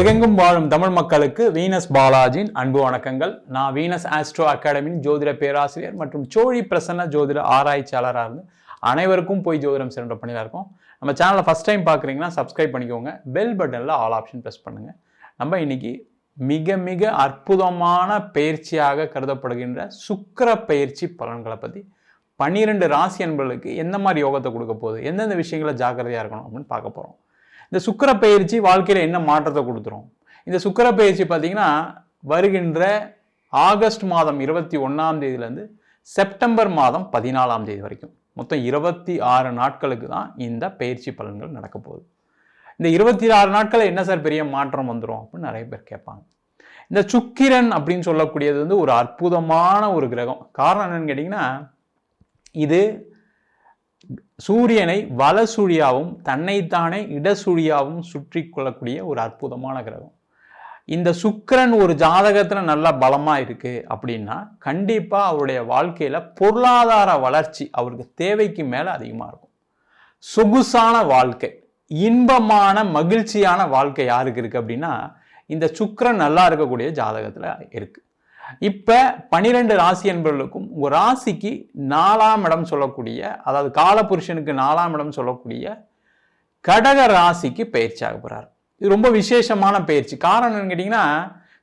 உலகெங்கும் வாழும் தமிழ் மக்களுக்கு வீனஸ் பாலாஜியின் அன்பு வணக்கங்கள். நான் வீனஸ் ஆஸ்ட்ரோ அகாடமியின் ஜோதிட பேராசிரியர் மற்றும் சோழி பிரசன்ன ஜோதிட ஆராய்ச்சியாளராக இருந்து அனைவருக்கும் போய் ஜோதிடம் சென்ற பணியாக இருக்கும். நம்ம சேனலை ஃபஸ்ட் டைம் பார்க்குறீங்கன்னா சப்ஸ்கிரைப் பண்ணிக்கோங்க. பெல் பட்டனில் ஆல் ஆப்ஷன் ப்ரெஸ் பண்ணுங்கள் நம்ம இன்னைக்கு மிக மிக அற்புதமான பயிற்சியாக கருதப்படுகின்ற சுக்கிர பயிற்சி பலன்களை பற்றி பன்னிரெண்டு ராசி என்பர்களுக்கு எந்த மாதிரி யோகத்தை கொடுக்க போகுது? எந்தெந்த விஷயங்களை ஜாக்கிரதையாக இருக்கணும் அப்படின்னு பார்க்க போகிறோம் இந்த சுக்கர பயிற்சி வாழ்க்கையில் என்ன மாற்றத்தை கொடுத்துரும்? இந்த சுக்கர பயிற்சி பார்த்தீங்கன்னா வருகின்ற ஆகஸ்ட் மாதம் இருபத்தி ஒன்றாம் தேதியிலேருந்து செப்டம்பர் மாதம் பதினாலாம் தேதி வரைக்கும். மொத்தம் இருபத்தி ஆறு நாட்களுக்கு தான் இந்த பயிற்சி பலன்கள் நடக்க போகுது. இந்த இருபத்தி ஆறு நாட்களில் என்ன சார் பெரிய மாற்றம் வந்துடும் அப்படின்னு நிறைய பேர் கேட்பாங்க. இந்த சுக்கிரன் அப்படின்னு சொல்லக்கூடியது வந்து ஒரு அற்புதமான ஒரு கிரகம். காரணம் என்னன்னு கேட்டிங்கன்னா இது சூரியனை வலசூழியாவும் தன்னைத்தானே இடசூழியாவும் சுற்றி கொள்ளக்கூடிய ஒரு அற்புதமான கிரகம். இந்த சுக்கரன் ஒரு ஜாதகத்தில் நல்லா பலமாக இருக்குது அப்படின்னா கண்டிப்பாக அவருடைய வாழ்க்கையில் பொருளாதார வளர்ச்சி அவருக்கு தேவைக்கு மேலே அதிகமாக இருக்கும். சொகுசான வாழ்க்கை இன்பமான மகிழ்ச்சியான வாழ்க்கை யாருக்கு இருக்குது அப்படின்னா இந்த சுக்கரன் நல்லா இருக்கக்கூடிய ஜாதகத்தில் இருக்குது இப்போ பனிரெண்டு ராசி என்பவர்களுக்கும் உங்கள் ராசிக்கு நாலாம் இடம் சொல்லக்கூடிய அதாவது காலபுருஷனுக்கு நாலாம் இடம் சொல்லக்கூடிய கடக ராசிக்கு பயிற்சி ஆக போகிறார் இது ரொம்ப விசேஷமான பயிற்சி. காரணம் என்னன்னு கேட்டிங்கன்னா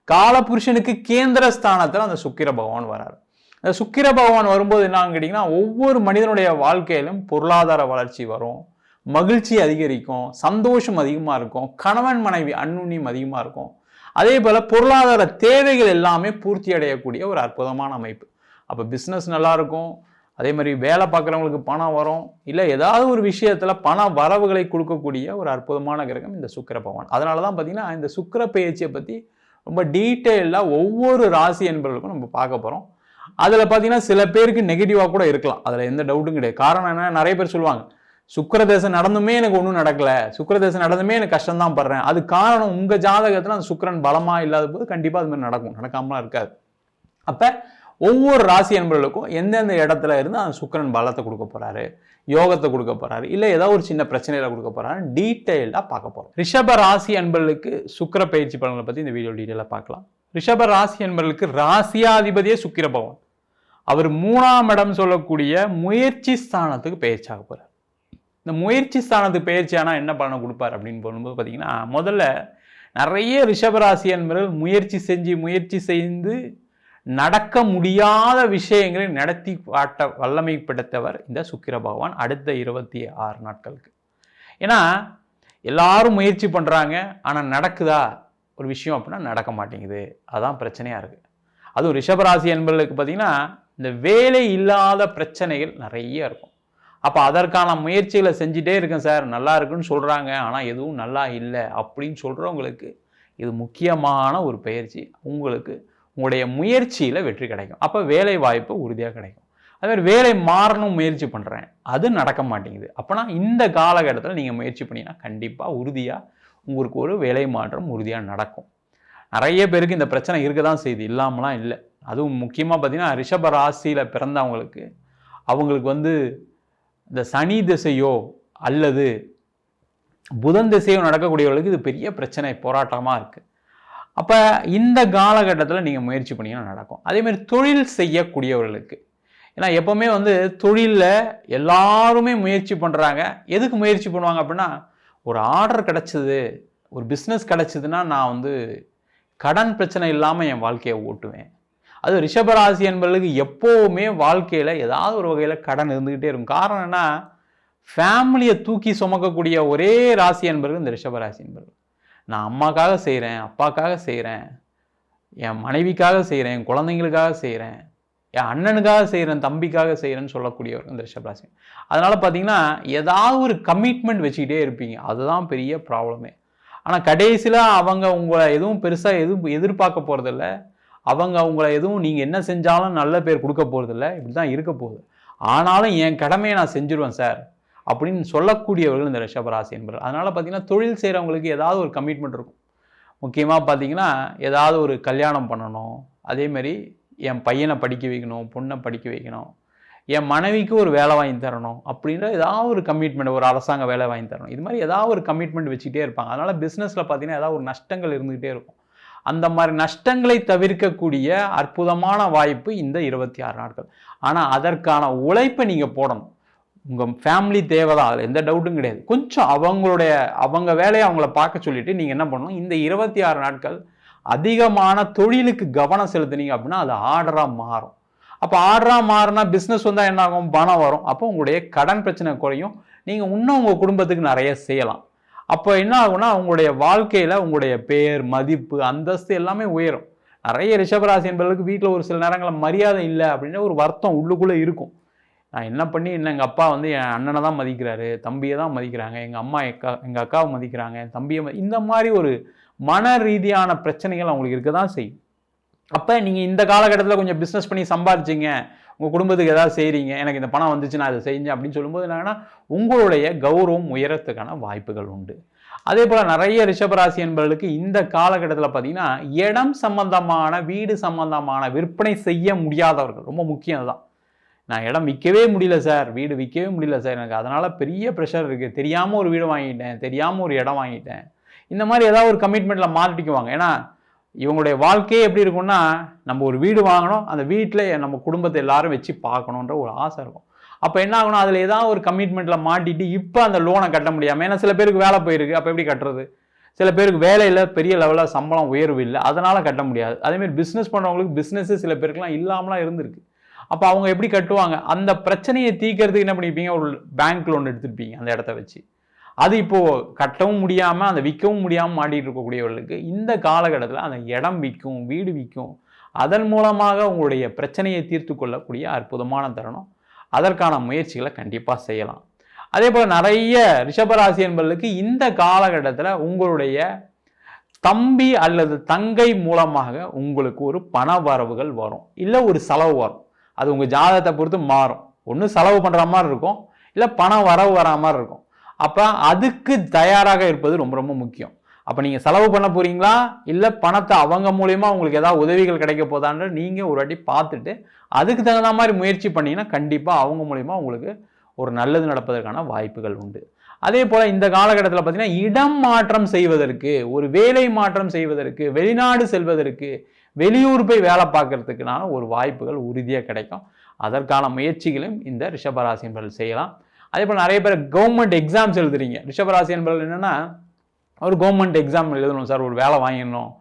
காலபுருஷனுக்கு கேந்திர ஸ்தானத்தில் அந்த சுக்கிர பகவான் வரார். அந்த சுக்கிர பகவான் வரும்போது என்னன்னு கேட்டிங்கன்னா ஒவ்வொரு மனிதனுடைய வாழ்க்கையிலும் பொருளாதார வளர்ச்சி வரும் மகிழ்ச்சி அதிகரிக்கும் சந்தோஷம் அதிகமாக இருக்கும் கணவன் மனைவி அன்னுண்ணியம் அதிகமாக இருக்கும் அதே போல் பொருளாதார தேவைகள் எல்லாமே பூர்த்தி அடையக்கூடிய ஒரு அற்புதமான அமைப்பு. அப்போ பிஸ்னஸ் நல்லாயிருக்கும் அதே மாதிரி வேலை பார்க்குறவங்களுக்கு பணம் வரும். இல்லை ஏதாவது ஒரு விஷயத்தில் பண வரவுகளை கொடுக்கக்கூடிய ஒரு அற்புதமான கிரகம் இந்த சுக்கிர பகவான். அதனால தான் பார்த்தீங்கன்னா இந்த சுக்கிர பயிற்சியை பற்றி ரொம்ப டீட்டெயிலாக ஒவ்வொரு ராசி என்பவர்களுக்கும் நம்ம பார்க்க போகிறோம் அதில் பார்த்தீங்கன்னா சில பேருக்கு நெகட்டிவாக கூட இருக்கலாம். அதில் எந்த டவுட்டும் கிடையாது. காரணம் என்ன நிறைய பேர் சொல்லுவாங்க சுக்கரதேசம் நடந்துமே எனக்கு ஒன்றும் நடக்கல. சுக்கரதேசம் நடந்துமே எனக்கு கஷ்டம் தான் படுறேன். அது காரணம் உங்கள் ஜாதகத்தில் அந்த சுக்கரன் பலமாக இல்லாத போது கண்டிப்பாக அது மாதிரி நடக்கும். நடக்காமலாம் இருக்காது. அப்போ ஒவ்வொரு ராசி அன்பர்களுக்கும் எந்தெந்த இடத்துல இருந்து அந்த சுக்கிரன் பலத்தை கொடுக்க போகிறாரு யோகத்தை கொடுக்க போகிறாரு இல்லை ஏதோ ஒரு சின்ன பிரச்சனையில் கொடுக்க போகிறாரு டீட்டெயில்டாக பார்க்க போகிறோம் ரிஷப ராசி என்பவர்களுக்கு சுக்கிர பயிற்சி பலன்களை பற்றி இந்த வீடியோ டீட்டெயிலாக பார்க்கலாம். ரிஷப ராசி என்பவர்களுக்கு ராசியாதிபதியே சுக்கிர பகவான். அவர் மூணாம் இடம் சொல்லக்கூடிய முயற்சி ஸ்தானத்துக்கு பயிற்சியாக போகிறார் இந்த முயற்சி ஸ்தானத்து பயிற்சியானால் என்ன பலனை கொடுப்பார் அப்படின்னு போகும்போது பார்த்தீங்கன்னா முதல்ல நிறைய ரிஷபராசி என்பவர்கள் முயற்சி செஞ்சு முயற்சி செய்து நடக்க முடியாத விஷயங்களை நடத்தி காட்ட வல்லமை படைத்தவர் இந்த சுக்கிர பகவான் அடுத்த இருபத்தி ஆறு நாட்களுக்கு. ஏன்னா எல்லாரும் முயற்சி பண்ணுறாங்க ஆனால் நடக்குதா? ஒரு விஷயம் அப்படின்னா நடக்க மாட்டேங்குது. அதுதான் பிரச்சனையாக இருக்குது அதுவும் ரிஷபராசி என்பவர்களுக்கு பார்த்தீங்கன்னா இந்த வேலை இல்லாத பிரச்சனைகள் நிறைய இருக்கும். அப்போ அதற்கான முயற்சிகளை செஞ்சுட்டே இருக்கேன் சார். நல்லா இருக்குன்னு சொல்கிறாங்க ஆனால் எதுவும் நல்லா இல்லை அப்படின்னு சொல்கிறவங்களுக்கு இது முக்கியமான ஒரு பயிற்சி. உங்களுக்கு உங்களுடைய முயற்சியில் வெற்றி கிடைக்கும். அப்போ வேலை வாய்ப்பு உறுதியாக கிடைக்கும். அதுமாதிரி வேலை மாறணும் முயற்சி பண்ணுறேன் அது நடக்க மாட்டேங்குது. அப்போனா இந்த காலகட்டத்தில் நீங்கள் முயற்சி பண்ணிங்கன்னா கண்டிப்பாக உறுதியாக உங்களுக்கு ஒரு வேலை மாற்றம் உறுதியாக நடக்கும். நிறைய பேருக்கு இந்த பிரச்சனை இருக்க தான் செய்யுது. இல்லாமலாம் இல்லை. அதுவும் முக்கியமாக பார்த்தீங்கன்னா ரிஷப ராசியில் பிறந்தவங்களுக்கு அவங்களுக்கு வந்து இந்த சனி திசையோ அல்லது புதன் திசையோ நடக்கக்கூடியவர்களுக்கு இது பெரிய பிரச்சனை போராட்டமாக இருக்குது அப்போ இந்த காலகட்டத்தில் நீங்கள் முயற்சி பண்ணிங்கன்னா நடக்கும். அதேமாதிரி தொழில் செய்யக்கூடியவர்களுக்கு. ஏன்னா எப்போவுமே வந்து தொழிலில் எல்லாருமே முயற்சி பண்ணுறாங்க எதுக்கு முயற்சி பண்ணுவாங்க அப்படின்னா ஒரு ஆர்டர் கிடச்சிது ஒரு பிஸ்னஸ் கிடச்சிதுன்னா நான் வந்து கடன் பிரச்சனை இல்லாமல் என் வாழ்க்கையை ஓட்டுவேன். அது ரிஷபராசி என்பவர்களுக்கு எப்போவுமே வாழ்க்கையில் ஏதாவது ஒரு வகையில் கடன் இருந்துக்கிட்டே இருக்கும். காரணம் என்ன? ஃபேமிலியை தூக்கி சுமக்கக்கூடிய ஒரே ராசி என்பவர்கள் இந்த ரிஷபராசி என்பவர்கள். நான் அம்மாக்காக செய்கிறேன் அப்பாக்காக செய்கிறேன் என் மனைவிக்காக செய்கிறேன் என் குழந்தைங்களுக்காக செய்கிறேன் என் அண்ணனுக்காக செய்கிறேன் தம்பிக்காக செய்கிறேன்னு சொல்லக்கூடியவர் இந்த ரிஷபராசி அதனால் பார்த்தீங்கன்னா ஏதாவது ஒரு கமிட்மெண்ட் வச்சுக்கிட்டே இருப்பீங்க. அதுதான் பெரிய ப்ராப்ளமே ஆனால் கடைசியில் அவங்க உங்களை எதுவும் பெருசாக எதுவும் எதிர்பார்க்க போகிறதில்ல அவங்க அவங்கள எதுவும் நீங்கள் என்ன செஞ்சாலும் நல்ல பேர் கொடுக்க போகிறதில்ல இப்படி தான் இருக்க போகுது. ஆனாலும் என் கடமையை நான் செஞ்சுருவேன் சார் அப்படின்னு சொல்லக்கூடியவர்கள் இந்த ரிஷபராசி என்பவர் அதனால் பார்த்தீங்கன்னா தொழில் செய்கிறவங்களுக்கு ஏதாவது ஒரு கமிட்மெண்ட் இருக்கும். முக்கியமாக பார்த்தீங்கன்னா ஏதாவது ஒரு கல்யாணம் பண்ணணும். அதேமாரி என் பையனை படிக்க வைக்கணும் பொண்ணை படிக்க வைக்கணும். என் மனைவிக்கு ஒரு வேலை வாங்கி தரணும் அப்படின்ற ஏதாவது ஒரு கமிட்மெண்ட் ஒரு அரசாங்க வேலை வாங்கி தரணும். இது மாதிரி ஏதாவது ஒரு கமிட்மெண்ட் வச்சுக்கிட்டே இருப்பாங்க. அதனால் பிஸ்னஸில் பார்த்தீங்கன்னா ஏதாவது ஒரு நஷ்டங்கள் இருந்துகிட்டே இருக்கும். அந்த மாதிரி நஷ்டங்களை தவிர்க்கக்கூடிய அற்புதமான வாய்ப்பு இந்த இருபத்தி ஆறு நாட்கள். ஆனால் அதற்கான உழைப்பை நீங்கள் போடணும். உங்கள் ஃபேமிலி தேவை தான் அதில் எந்த டவுட்டும் கிடையாது. கொஞ்சம் அவங்களுடைய அவங்க வேலையை அவங்கள பார்க்க சொல்லிட்டு நீங்கள் என்ன பண்ணணும்? இந்த இருபத்தி ஆறு நாட்கள் அதிகமான தொழிலுக்கு கவனம் செலுத்துனீங்க அப்படின்னா அது ஆர்டராக மாறும். அப்போ ஆர்டராக மாறினா பிஸ்னஸ் வந்தால் என்ன ஆகும்? பணம் வரும். அப்போ உங்களுடைய கடன் பிரச்சனை குறையும். நீங்கள் இன்னும் உங்கள் குடும்பத்துக்கு நிறைய செய்யலாம். அப்போ என்ன ஆகும்னா உங்களுடைய வாழ்க்கையில் உங்களுடைய பேர் மதிப்பு அந்தஸ்து எல்லாமே உயரும். நிறைய ரிஷபராசி என்பவர்களுக்கு வீட்டில் ஒரு சில நேரங்களில் மரியாதை இல்லை அப்படின்ற ஒரு வருத்தம் உள்ளுக்குள்ளே இருக்கும். நான் என்ன பண்ணி என்ன எங்கள் அப்பா வந்து என் அண்ணனை தான் மதிக்கிறாரு தம்பியை தான் மதிக்கிறாங்க எங்கள் அம்மா எக்கா எங்கள் அக்காவை மதிக்கிறாங்க என் தம்பியை இந்த மாதிரி ஒரு மன ரீதியான பிரச்சனைகள் அவங்களுக்கு இருக்க தான் செய்யும். அப்போ நீங்கள் இந்த காலகட்டத்தில் கொஞ்சம் பிஸ்னஸ் பண்ணி சம்பாதிச்சிங்க. உங்கள் குடும்பத்துக்கு ஏதாவது செய்கிறீங்க எனக்கு இந்த பணம் வந்துச்சு நான் அதை செஞ்சேன் அப்படின்னு சொல்லும்போது என்னன்னா உங்களுடைய கௌரவம் உயரத்துக்கான வாய்ப்புகள் உண்டு. அதே போல் நிறைய ரிஷபராசி என்பவர்களுக்கு இந்த காலகட்டத்தில் பார்த்தீங்கன்னா இடம் சம்பந்தமான வீடு சம்பந்தமான விற்பனை செய்ய முடியாதவர்கள் ரொம்ப முக்கியம் தான் நான் இடம் விற்கவே முடியல சார் வீடு விற்கவே முடியல சார் எனக்கு அதனால் பெரிய ப்ரெஷர் இருக்குது தெரியாமல் ஒரு வீடு வாங்கிட்டேன் தெரியாமல் ஒரு இடம் வாங்கிட்டேன். இந்த மாதிரி ஏதாவது ஒரு கமிட்மெண்ட்டில் மாட்டிக்குவாங்க. ஏன்னா இவங்களுடைய வாழ்க்கையே எப்படி இருக்கும்னா நம்ம ஒரு வீடு வாங்கணும் அந்த வீட்டில் நம்ம குடும்பத்தை எல்லாரும் வச்சு பார்க்கணுன்ற ஒரு ஆசை இருக்கும். அப்போ என்ன ஆகணும்? அதில் ஏதாவது ஒரு கமிட்மெண்ட்டில் மாட்டிட்டு இப்போ அந்த லோனை கட்ட முடியாமல் ஏன்னா சில பேருக்கு வேலை போயிருக்கு. அப்போ எப்படி கட்டுறது? சில பேருக்கு வேலையில் பெரிய லெவலில் சம்பளம் உயர்வு இல்லை. அதனால் கட்ட முடியாது. அதேமாரி பிஸ்னஸ் பண்ணுறவங்களுக்கு பிஸ்னஸ்ஸு சில பேருக்குலாம் இல்லாமலாம் இருந்திருக்கு. அப்போ அவங்க எப்படி கட்டுவாங்க? அந்த பிரச்சனையை தீர்க்கறதுக்கு என்ன பண்ணியிருப்பீங்க ஒரு பேங்க் லோன் எடுத்துருப்பீங்க அந்த இடத்த வச்சு. அது இப்போது கட்டவும் முடியாமல் அந்த விற்கவும் முடியாமல் மாட்டிகிட்டு இருக்கக்கூடியவர்களுக்கு இந்த காலகட்டத்தில் அந்த இடம் விற்கும் வீடு விற்கும் அதன் மூலமாக உங்களுடைய பிரச்சனையை தீர்த்து கொள்ளக்கூடிய அற்புதமான தருணம். அதற்கான முயற்சிகளை கண்டிப்பாக செய்யலாம். அதே போல் நிறைய ரிஷபராசி என்பவர்களுக்கு இந்த காலகட்டத்தில் உங்களுடைய தம்பி அல்லது தங்கை மூலமாக உங்களுக்கு ஒரு பண வரவுகள் வரும். இல்லை ஒரு செலவு வரும். அது உங்கள் ஜாதகத்தை பொறுத்து மாறும். ஒன்று செலவு பண்ணுற மாதிரி இருக்கும். இல்லை பணம் வரவு வரா மாதிரி இருக்கும். அப்போ அதுக்கு தயாராக இருப்பது ரொம்ப ரொம்ப முக்கியம். அப்போ நீங்கள் செலவு பண்ண போகிறீங்களா இல்லை பணத்தை அவங்க மூலயமா உங்களுக்கு ஏதாவது உதவிகள் கிடைக்க போதான்னு நீங்கள் ஒரு வாட்டி பார்த்துட்டு அதுக்கு தகுந்த மாதிரி முயற்சி பண்ணீங்கன்னா கண்டிப்பாக அவங்க மூலயமா உங்களுக்கு ஒரு நல்லது நடப்பதற்கான வாய்ப்புகள் உண்டு. அதே போல் இந்த காலகட்டத்தில் பார்த்தீங்கன்னா இடம் மாற்றம் செய்வதற்கு ஒரு வேலை மாற்றம் செய்வதற்கு வெளிநாடு செல்வதற்கு வெளியூர் போய் வேலை பார்க்கறதுக்குனால ஒரு வாய்ப்புகள் உறுதியாக கிடைக்கும். அதற்கான முயற்சிகளையும் இந்த ரிஷபராசி செய்யலாம். அதே போல் நிறைய பேர் கவர்மெண்ட் எக்ஸாம்ஸ் எழுதுறீங்க. ரிஷபராசி என்பவர்கள் என்னென்னா ஒரு கவர்மெண்ட் எக்ஸாம் எழுதணும் சார் ஒரு வேலை வாங்கிடணும்.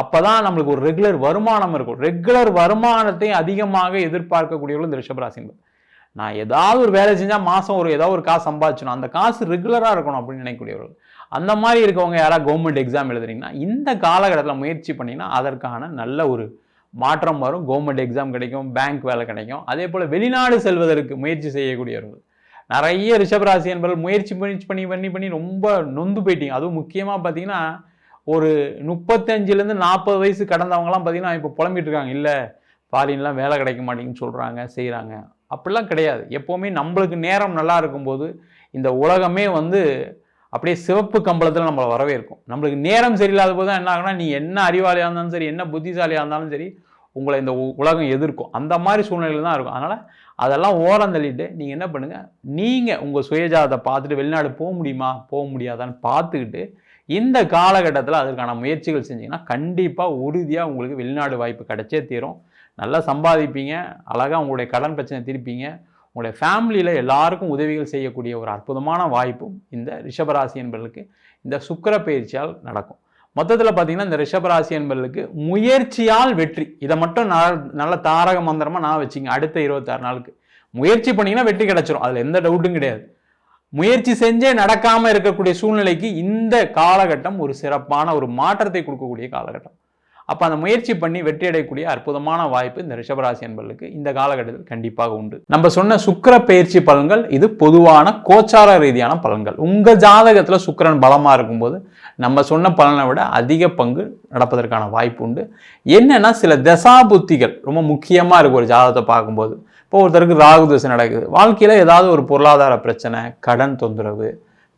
அப்போ தான் நம்மளுக்கு ஒரு ரெகுலர் வருமானம் இருக்கும். ரெகுலர் வருமானத்தை அதிகமாக எதிர்பார்க்கக்கூடியவர்கள் இந்த ரிஷபராசி என்பது நான் ஏதாவது ஒரு வேலை செஞ்சால் மாதம் ஒரு ஏதாவது ஒரு காசு சம்பாதிச்சணும் அந்த காசு ரெகுலராக இருக்கணும் அப்படின்னு நினைக்கக்கூடியவர்கள். அந்த மாதிரி இருக்கவங்க யாராவது கவர்மெண்ட் எக்ஸாம் எழுதுறீங்கன்னா இந்த காலகட்டத்தில் முயற்சி பண்ணிங்கன்னா அதற்கான நல்ல ஒரு மாற்றம் வரும். கவர்மெண்ட் எக்ஸாம் கிடைக்கும் பேங்க் வேலை கிடைக்கும். அதே போல் வெளிநாடு செல்வதற்கு முயற்சி செய்யக்கூடியவர்கள். நிறைய ரிஷபராசி என்பது முயற்சி முயற்சி பண்ணி பண்ணி பண்ணி ரொம்ப நொந்து போயிட்டீங்க. அதுவும் முக்கியமாக பார்த்தீங்கன்னா ஒரு முப்பத்தஞ்சுலேருந்து நாற்பது வயசு கடந்தவங்களாம் பார்த்தீங்கன்னா இப்போ புலம்பிட்டு இருக்காங்க. இல்லை ஃபாரின்லாம் வேலை கிடைக்க மாட்டேங்குன்னு சொல்கிறாங்க செய்கிறாங்க அப்படிலாம் கிடையாது. எப்போவுமே நம்மளுக்கு நேரம் நல்லா இருக்கும்போது இந்த உலகமே வந்து அப்படியே சிவப்பு கம்பளத்தில் நம்மளை வரவேற்கும். நம்மளுக்கு நேரம் சரியில்லாத போது தான் என்ன ஆகுனா நீ என்ன அறிவாளியாக இருந்தாலும் சரி என்ன புத்திசாலியாக இருந்தாலும் சரி உங்களை இந்த உ- உலகம் எதிர்க்கும். அந்த மாதிரி சூழ்நிலையில் தான் இருக்கும். அதனால் அதெல்லாம் ஓரம் தள்ளிட்டு நீங்கள் என்ன பண்ணுங்கள் நீங்கள் உங்கள் சுயஜாதத்தை பார்த்துட்டு வெளிநாடு போக முடியுமா? போக முடியாதான்னு பார்த்துக்கிட்டு இந்த காலகட்டத்தில் அதற்கான முயற்சிகள் செஞ்சிங்கன்னா கண்டிப்பாக உறுதியாக உங்களுக்கு வெளிநாடு வாய்ப்பு கிடைச்சே தீரும். நல்லா சம்பாதிப்பீங்க அழகாக உங்களுடைய கடன் பிரச்சனை தீர்ப்பீங்க. உங்களுடைய ஃபேமிலியில் எல்லாருக்கும் உதவிகள் செய்யக்கூடிய ஒரு அற்புதமான வாய்ப்பும் இந்த ரிஷபராசி என்பவர்களுக்கு இந்த சுக்கிர பயிற்சியால் நடக்கும். மொத்தத்தில் பார்த்தீங்கன்னா இந்த ரிஷபராசி என்பதற்கு முயற்சியால் வெற்றி. இதை மட்டும் நல்ல தாரக மந்திரமாக நான் வச்சிங்க அடுத்த இருபத்தாறு நாளுக்கு. முயற்சி பண்ணிங்கன்னா வெற்றி கிடச்சிரும். அதில் எந்த டவுட்டும் கிடையாது. முயற்சி செஞ்சே நடக்காமல் இருக்கக்கூடிய சூழ்நிலைக்கு இந்த காலகட்டம் ஒரு சிறப்பான ஒரு மாற்றத்தை கொடுக்கக்கூடிய காலகட்டம். அப்போ அந்த முயற்சி பண்ணி வெற்றி அடையக்கூடிய அற்புதமான வாய்ப்பு இந்த ரிஷபராசி என்பர்களுக்கு இந்த காலகட்டத்தில் கண்டிப்பாக உண்டு. நம்ம சொன்ன சுக்கர பயிற்சி பலன்கள் இது பொதுவான கோச்சார ரீதியான பலன்கள். உங்கள் ஜாதகத்தில் சுக்கிரன் பலமாக இருக்கும்போது நம்ம சொன்ன பலனை விட அதிக பங்கு நடப்பதற்கான வாய்ப்பு உண்டு. என்னென்னா சில தசாபுத்திகள் ரொம்ப முக்கியமாக இருக்கு ஒரு ஜாதகத்தை பார்க்கும்போது. இப்போ ஒருத்தருக்கு ராகு தசை நடக்குது. வாழ்க்கையில் ஏதாவது ஒரு பொருளாதார பிரச்சனை கடன் தொந்தரவு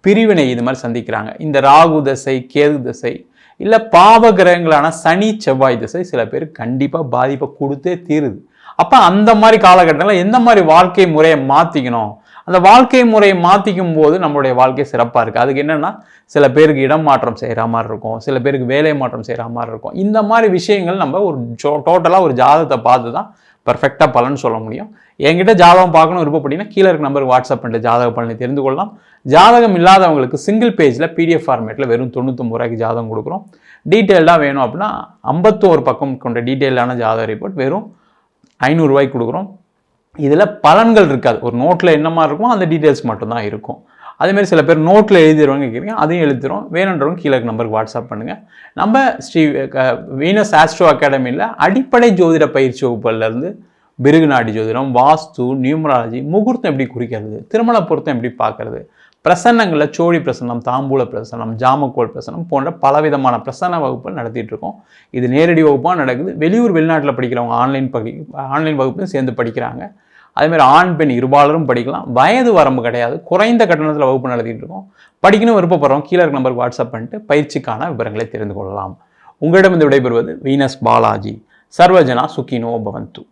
பிரிவினை இது மாதிரி சந்திக்கிறாங்க. இந்த ராகு தசை கேது தசை இல்லை பாவ கிரகங்களான சனி செவ்வாய் திசை சில பேர் கண்டிப்பாக பாதிப்பை கொடுத்தே தீருது. அப்போ அந்த மாதிரி காலகட்டங்களில் எந்த மாதிரி வாழ்க்கை முறையை மாற்றிக்கணும் அந்த வாழ்க்கை முறையை மாற்றிக்கும் போது நம்மளுடைய வாழ்க்கை சிறப்பாக இருக்குது அதுக்கு என்னென்னா சில பேருக்கு இடம் மாற்றம் செய்கிற மாதிரி இருக்கும். சில பேருக்கு வேலை மாற்றம் செய்கிற மாதிரி இருக்கும். இந்த மாதிரி விஷயங்கள் நம்ம ஒரு டோட்டலாக ஒரு ஜாதகத்தை பார்த்து தான் பர்ஃபெக்டாக பலன் சொல்ல முடியும். என்கிட்ட ஜாதகம் பார்க்கணும் விருப்பப்பட்டீங்கன்னா கீழே இருக்க நம்பருக்கு வாட்ஸ்அப் பண்ணிட்டு ஜாதக பலனை தெரிந்து கொள்ளலாம். ஜாதகம் இல்லாதவங்களுக்கு சிங்கிள் பேஜில் பிடிஎஃப் ஃபார்மேட்டில் வெறும் தொண்ணூத்தொம்பது ரூபாய்க்கு ஜாதகம் கொடுக்குறோம். டீட்டெயில்டாக வேணும் அப்படின்னா ஐம்பத்தோரு பக்கம் கொண்ட டீட்டெயிலான ஜாதக ரிப்போர்ட் வெறும் ஐநூறுரூவாய்க்கு கொடுக்குறோம். இதில் பலன்கள் இருக்காது. ஒரு நோட்டில் என்ன மாதிரி இருக்குமோ அந்த டீட்டெயில்ஸ் மட்டும்தான் இருக்கும். அதேமாதிரி சில பேர் நோட்டில் எழுதிடுவாங்க கேட்குறீங்க அதையும் எழுதிடுறோம் வேணுன்றவங்க கீழே நம்பருக்கு வாட்ஸ்அப் பண்ணுங்கள் நம்ம ஸ்ரீ க- வீனஸ் ஆஸ்ட்ரோ அகாடமியில் அடிப்படை ஜோதிட பயிற்சி வகுப்புலேருந்து பிருகுநாடி ஜோதிடம் வாஸ்து நியூமராலஜி முகூர்த்தம் எப்படி குறிக்கிறது திருமண பொருத்தம் எப்படி பார்க்கறது பிரசன்னங்களில் சோழி பிரசன்னம் தாம்பூல பிரசன்னம் ஜாமக்கோல் பிரசன்னம் போன்ற பலவிதமான பிரசன்ன வகுப்புகள் நடத்திட்டு இருக்கோம். இது நேரடி வகுப்பாக நடக்குது. வெளியூர் வெளிநாட்டில் படிக்கிறவங்க ஆன்லைன் படி ஆன்லைன் வகுப்பும் சேர்ந்து படிக்கிறாங்க. அதேமாதிரி ஆண் பெண் இருபாலரும் படிக்கலாம். வயது வரம்பு கிடையாது. குறைந்த கட்டணத்தில் வகுப்பு நடத்திட்டு இருக்கோம். படிக்கணும் விருப்பப்படுறோம். கீழே இருக்க நம்பருக்கு வாட்ஸ்அப் பண்ணிட்டு பயிற்சிக்கான விவரங்களை தெரிந்து கொள்ளலாம். உங்களிடம் இந்த விடைபெறுவது வீனஸ் பாலாஜி. சர்வஜனா சுகினோ பவந்து.